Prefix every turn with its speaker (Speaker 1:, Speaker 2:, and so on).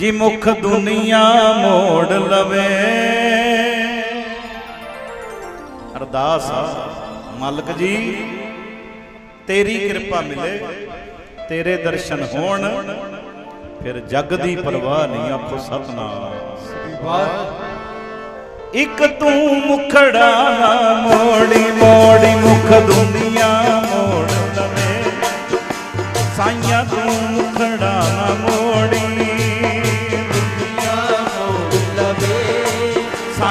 Speaker 1: ਜੀ ਮੁਖ ਦੁਨੀਆ ਮੋੜ ਲਵੇ। ਅਰਦਾਸ ਮਾਲਕ ਜੀ, ਤੇਰੀ ਕਿਰਪਾ ਮਿਲੇ, ਤੇਰੇ ਦਰਸ਼ਨ ਹੋਣ, ਫਿਰ ਜਗ ਦੀ ਪਰਵਾਹ ਨਹੀਂ ਆਖੋ ਸਤਨਾਮ। ਇੱਕ ਤੂੰ ਮੁਖੜਾ ਮੋੜੀ ਮੋੜੀ ਮੁਖ ਦੁਨੀਆ ਮੋੜ ਲਵੇ। ਸਾਈਆਂ ਤੂੰ